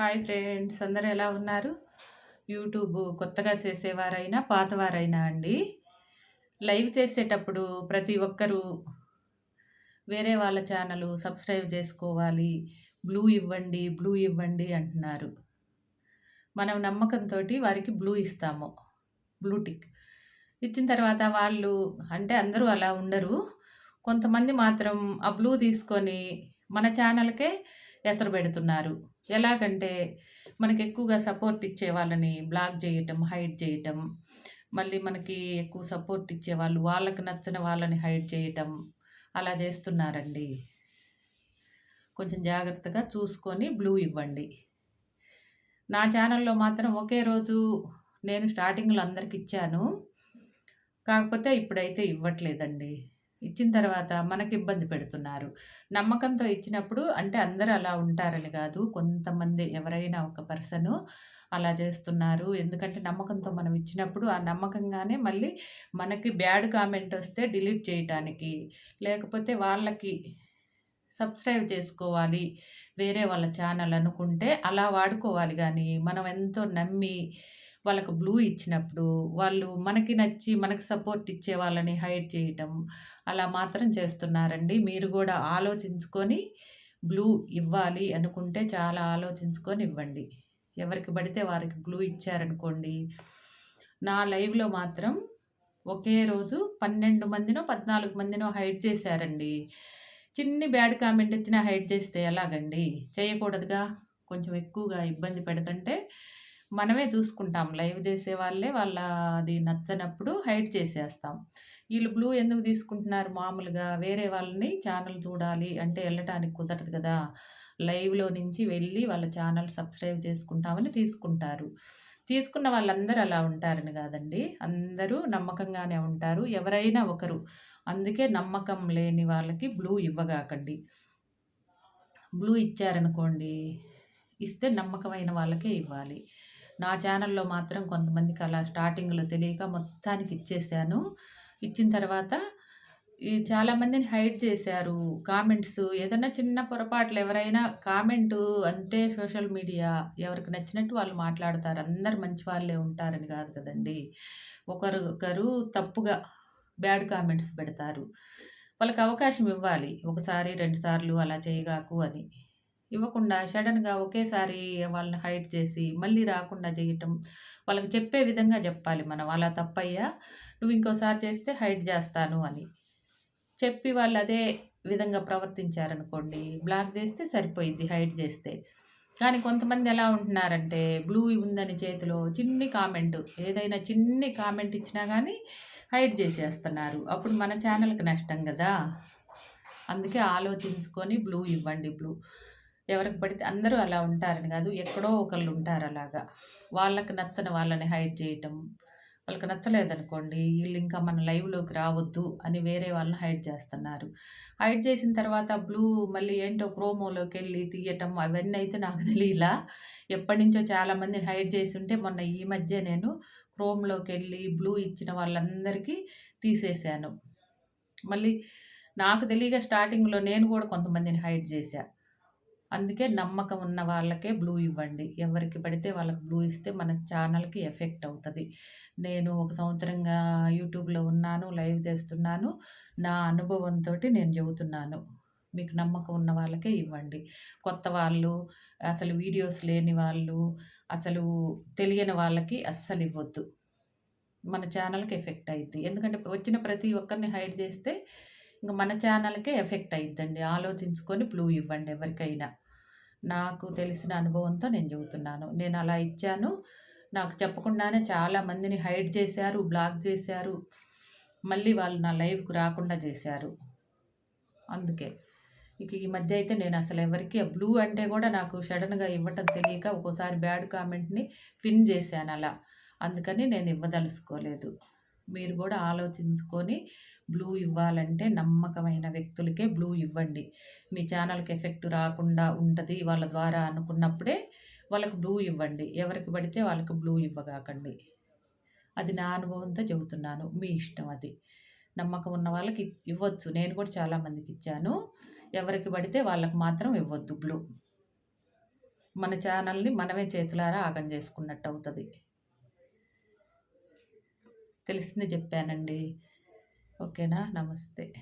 Hi friends అందరు ఎలా ఉన్నారు? యూట్యూబ్ కొత్తగా చేసేవారైనా పాతవారైనా అండి. లైవ్ చేసేటప్పుడు ప్రతి ఒక్కరూ వేరే వాళ్ళ ఛానల్ సబ్స్క్రైబ్ చేసుకోవాలి. బ్లూ ఇవ్వండి బ్లూ ఇవ్వండి అంటున్నారు. మనం నమ్మకంతో వారికి బ్లూ ఇస్తాము. Blue tick. ఇచ్చిన తర్వాత వాళ్ళు అంటే అందరూ అలా ఉండరు. కొంతమంది మాత్రం ఆ బ్లూ తీసుకొని మన ఛానల్కే ఎసరు పెడుతున్నారు. ఎలాగంటే మనకి ఎక్కువగా సపోర్ట్ ఇచ్చే వాళ్ళని బ్లాక్ చేయటం హైడ్ చేయటం మళ్ళీ మనకి ఎక్కువ సపోర్ట్ ఇచ్చే వాళ్ళు వాళ్ళకి నచ్చిన వాళ్ళని హైడ్ చేయటం అలా చేస్తున్నారండి. కొంచెం జాగ్రత్తగా చూసుకొని బ్లూ ఇవ్వండి. నా ఛానల్లో మాత్రం ఒకే రోజు నేను స్టార్టింగ్లో అందరికి ఇచ్చాను. కాకపోతే ఇప్పుడైతే ఇవ్వట్లేదండి. ఇచ్చిన తర్వాత మనకి ఇబ్బంది పెడుతున్నారు. నమ్మకంతో ఇచ్చినప్పుడు అంటే అందరూ అలా ఉంటారని కాదు. కొంతమంది ఎవరైనా ఒక పర్సను అలా చేస్తున్నారు. ఎందుకంటే నమ్మకంతో మనం ఇచ్చినప్పుడు ఆ నమ్మకంగానే మళ్ళీ మనకి బ్యాడ్ కామెంట్ వస్తే డిలీట్ చేయటానికి లేకపోతే వాళ్ళకి సబ్స్క్రైబ్ చేసుకోవాలి. వేరే వాళ్ళ ఛానల్ అనుకుంటే అలా వాడుకోవాలి కానీ మనం ఎంతో నమ్మి వాళ్ళకు బ్లూ ఇచ్చినప్పుడు వాళ్ళు మనకి నచ్చి మనకు సపోర్ట్ ఇచ్చే వాళ్ళని హైడ్ చేయటం అలా మాత్రం చేస్తున్నారండి. మీరు కూడా ఆలోచించుకొని బ్లూ ఇవ్వాలి అనుకుంటే చాలా ఆలోచించుకొని ఇవ్వండి. ఎవరికి పడితే వారికి బ్లూ ఇచ్చారనుకోండి. నా లైవ్లో మాత్రం ఒకే రోజు పన్నెండు మందినో పద్నాలుగు మందినో హైడ్ చేశారండి. చిన్ని బ్యాడ్ కామెంట్ వచ్చినా హైడ్ చేస్తే ఎలాగండి? చేయకూడదుగా? కొంచెం ఎక్కువగా ఇబ్బంది పెడుతుంటే మనమే చూసుకుంటాం. లైవ్ చేసే వాళ్ళే వాళ్ళ అది నచ్చనప్పుడు హైడ్ చేసేస్తాం. వీళ్ళు బ్లూ ఎందుకు తీసుకుంటున్నారు? మామూలుగా వేరే వాళ్ళని ఛానల్ చూడాలి అంటే వెళ్ళటానికి కుదరదు కదా. లైవ్లో నుంచి వెళ్ళి వాళ్ళ ఛానల్ సబ్స్క్రైబ్ చేసుకుంటామని తీసుకుంటారు. తీసుకున్న వాళ్ళందరూ అలా ఉంటారని కాదండి. అందరూ నమ్మకంగానే ఉంటారు. ఎవరైనా ఒకరు. అందుకే నమ్మకం లేని వాళ్ళకి బ్లూ ఇవ్వగాకండి. బ్లూ ఇచ్చారనుకోండి ఇస్తే నమ్మకమైన వాళ్ళకే ఇవ్వాలి. నా ఛానల్లో మాత్రం కొంతమందికి అలా స్టార్టింగ్లో తెలియక మొత్తానికి ఇచ్చేసాను. ఇచ్చిన తర్వాత ఈ చాలామందిని హైడ్ చేశారు. కామెంట్స్ ఏదైనా చిన్న పొరపాట్లు ఎవరైనా కామెంటు అంటే సోషల్ మీడియా ఎవరికి నచ్చినట్టు వాళ్ళు మాట్లాడతారు. అందరు మంచి వాళ్ళే ఉంటారని కాదు కదండి. ఒకరొకరు తప్పుగా బ్యాడ్ కామెంట్స్ పెడతారు. వాళ్ళకి అవకాశం ఇవ్వాలి. ఒకసారి రెండుసార్లు అలా చేయగాకు అని. ఇవ్వకుండా సడన్గా ఒకేసారి వాళ్ళని హైట్ చేసి మళ్ళీ రాకుండా చేయటం వాళ్ళకి చెప్పే విధంగా చెప్పాలి మనం. అలా తప్పయ్యా నువ్వు ఇంకోసారి చేస్తే హైట్ చేస్తాను అని. చెప్పి వాళ్ళు అదే విధంగా ప్రవర్తించారనుకోండి బ్లాక్ చేస్తే సరిపోయిద్ది హైట్ చేస్తే కానీ కొంతమంది ఎలా ఉంటున్నారంటే బ్లూ ఉందని చేతిలో చిన్ని కామెంట్ ఏదైనా చిన్ని కామెంట్ ఇచ్చినా కానీ హైడ్ చేసేస్తున్నారు అప్పుడు మన ఛానల్కి నష్టం కదా అందుకే ఆలోచించుకొని బ్లూ ఇవ్వండి బ్లూ. ఎవరికి పడితే అందరూ అలా ఉంటారని కాదు ఎక్కడో ఒకళ్ళు ఉంటారు అలాగా. వాళ్ళకి నచ్చని వాళ్ళని హైడ్ చేయటం వాళ్ళకి నచ్చలేదనుకోండి వీళ్ళు ఇంకా మన లైవ్లోకి రావద్దు అని వేరే వాళ్ళని హైడ్ చేస్తున్నారు. హైడ్ చేసిన తర్వాత బ్లూ మళ్ళీ ఏంటో క్రోమోలోకి వెళ్ళి తీయటం అవన్నీ అయితే నాకు తెలియలా. ఎప్పటి నుంచో చాలామందిని హైడ్ చేసి ఉంటే మొన్న ఈ మధ్య నేను క్రోమ్లోకి వెళ్ళి బ్లూ ఇచ్చిన వాళ్ళందరికీ తీసేశాను. మళ్ళీ నాకు తెలియక స్టార్టింగ్లో నేను కూడా కొంతమందిని హైడ్ చేశాను అందుకే నమ్మకం ఉన్న వాళ్ళకే బ్లూ ఇవ్వండి. ఎవరికి పడితే వాళ్ళకి బ్లూ ఇస్తే మన ఛానల్కి ఎఫెక్ట్ అవుతుంది. నేను ఒక సంవత్సరంగా యూట్యూబ్లో ఉన్నాను లైవ్ చేస్తున్నాను. నా అనుభవంతో నేను చెబుతున్నాను. మీకు నమ్మకం ఉన్న వాళ్ళకే ఇవ్వండి. కొత్త వాళ్ళు అసలు వీడియోస్ లేని వాళ్ళు అసలు తెలియని వాళ్ళకి అస్సలు ఇవ్వద్దు. మన ఛానల్కి ఎఫెక్ట్ అవుద్ది ఎందుకంటే వచ్చిన ప్రతి ఒక్కరిని హైడ్ చేస్తే ఇంకా మన ఛానల్కే ఎఫెక్ట్ అవుద్దండి ఆలోచించుకొని బ్లూ ఇవ్వండి ఎవరికైనా. నాకు తెలిసిన అనుభవంతో నేను చెబుతున్నాను. నేను అలా ఇచ్చాను. నాకు చెప్పకుండానే చాలా మందిని హైడ్ చేశారు బ్లాక్ చేశారు. మళ్ళీ వాళ్ళు నా లైవ్కు రాకుండా చేశారు. అందుకే. ఇక ఈ మధ్య అయితే నేను అసలు ఎవరికి బ్లూ అంటే కూడా నాకు సడన్గా ఇవ్వటం తెలియక ఒక్కోసారి బ్యాడ్ కామెంట్ని పిన్ చేశాను అలా. అందుకని నేను ఇవ్వదలుచుకోలేదు. మీరు కూడా ఆలోచించుకొని బ్లూ ఇవ్వాలంటే నమ్మకమైన వ్యక్తులకే బ్లూ ఇవ్వండి. మీ ఛానల్కి ఎఫెక్ట్ రాకుండా ఉంటుంది వాళ్ళ ద్వారా అనుకున్నప్పుడే వాళ్ళకు బ్లూ ఇవ్వండి. ఎవరికి పడితే వాళ్ళకి బ్లూ ఇవ్వగాకండి. అది నా అనుభవంతో చెబుతున్నాను. మీ ఇష్టం అది. నమ్మకం ఉన్న వాళ్ళకి ఇవ్వచ్చు. నేను కూడా చాలామందికి ఇచ్చాను. ఎవరికి పడితే వాళ్ళకి మాత్రం ఇవ్వద్దు బ్లూ. మన ఛానల్ని మనమే చేతులారా ఆగం చేసుకున్నట్టు అవుతుంది. తెలిసింది చెప్పానండి. ఓకేనా? నమస్తే.